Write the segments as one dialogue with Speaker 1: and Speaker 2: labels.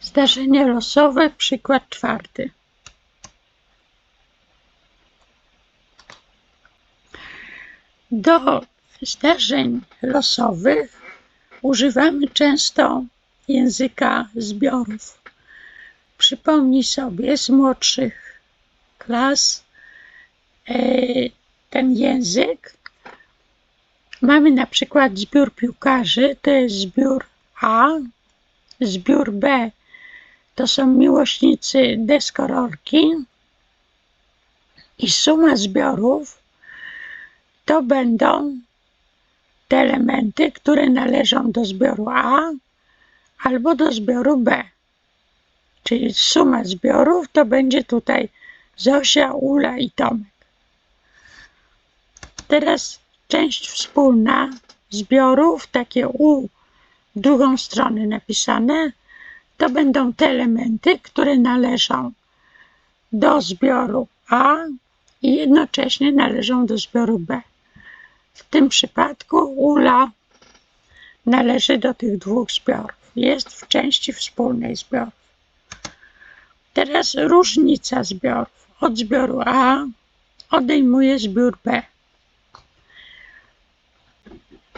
Speaker 1: Zdarzenie losowe, przykład czwarty. Do zdarzeń losowych używamy często języka zbiorów. Przypomnij sobie z młodszych klas e, ten język. Mamy na przykład zbiór piłkarzy, to jest zbiór A, zbiór B to są miłośnicy deskorolki i suma zbiorów to będą te elementy, które należą do zbioru A albo do zbioru B. Czyli suma zbiorów to będzie tutaj Zosia, Ula i Tomek. Teraz część wspólna zbiorów, takie U drugą stronę napisane, to będą te elementy, które należą do zbioru A i jednocześnie należą do zbioru B. W tym przypadku ula należy do tych dwóch zbiorów. Jest w części wspólnej zbiorów. Teraz różnica zbiorów. Od zbioru A odejmuje zbiór B.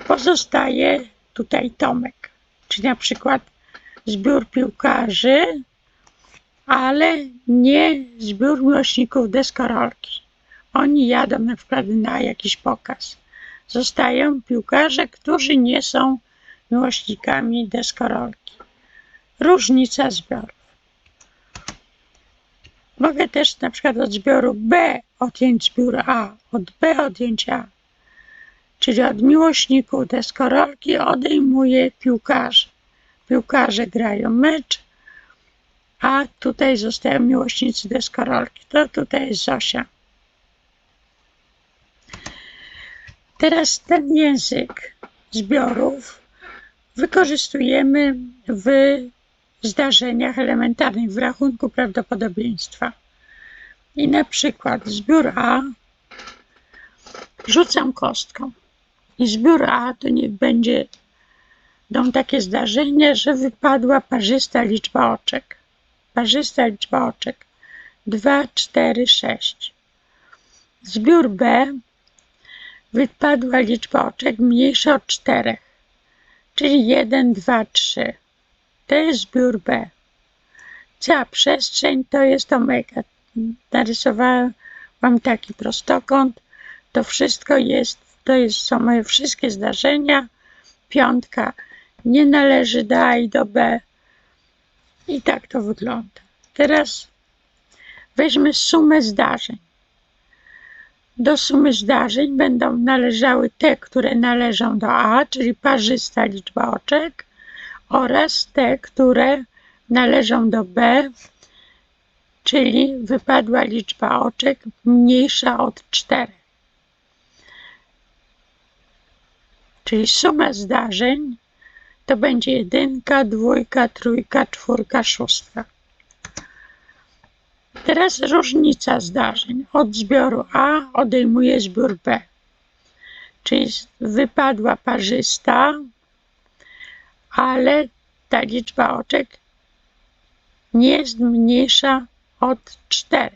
Speaker 1: Pozostaje tutaj Tomek, czyli na przykład zbiór piłkarzy, ale nie zbiór miłośników deskorolki. Oni jadą na przykład na jakiś pokaz. Zostają piłkarze, którzy nie są miłośnikami deskorolki. Różnica zbiorów. Mogę też na przykład od zbioru B odjąć zbiór A, od B odjąć A. Czyli od miłośników deskorolki odejmuję piłkarzy piłkarze grają mecz, a tutaj zostają miłośnicy deskorolki. To tutaj jest Zosia. Teraz ten język zbiorów wykorzystujemy w zdarzeniach elementarnych, w rachunku prawdopodobieństwa. I na przykład zbiór A rzucam kostką. I zbiór A to niech będzie Będą takie zdarzenia, że wypadła parzysta liczba oczek. Parzysta liczba oczek 2, 4, 6. Zbiór B wypadła liczba oczek mniejsza od 4, czyli 1, 2, 3. To jest zbiór B. Cała przestrzeń to jest omega. Narysowałam taki prostokąt. To wszystko jest, to jest, są moje wszystkie zdarzenia. Piątka nie należy do A i do B. I tak to wygląda. Teraz weźmy sumę zdarzeń. Do sumy zdarzeń będą należały te, które należą do A, czyli parzysta liczba oczek, oraz te, które należą do B, czyli wypadła liczba oczek mniejsza od 4. Czyli suma zdarzeń to będzie jedynka, dwójka, trójka, czwórka, szóstka. Teraz różnica zdarzeń. Od zbioru A odejmuje zbiór B. Czyli wypadła parzysta, ale ta liczba oczek nie jest mniejsza od 4.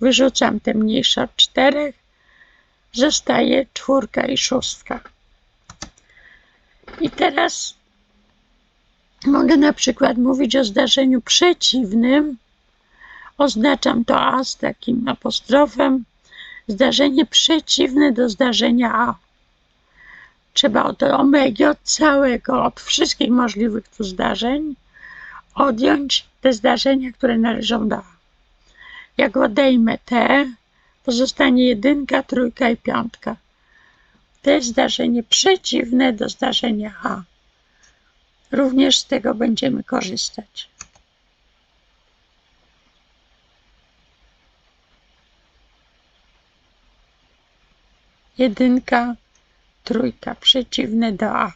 Speaker 1: Wyrzucam te mniejsze od 4. Zostaje czwórka i szóstka. I teraz Mogę na przykład mówić o zdarzeniu przeciwnym. Oznaczam to A z takim apostrofem. Zdarzenie przeciwne do zdarzenia A. Trzeba od omegi, od całego, od wszystkich możliwych tu zdarzeń odjąć te zdarzenia, które należą do A. Jak odejmę te, pozostanie jedynka, trójka i piątka. To jest zdarzenie przeciwne do zdarzenia A również z tego będziemy korzystać. Jedynka, trójka, przeciwne do A.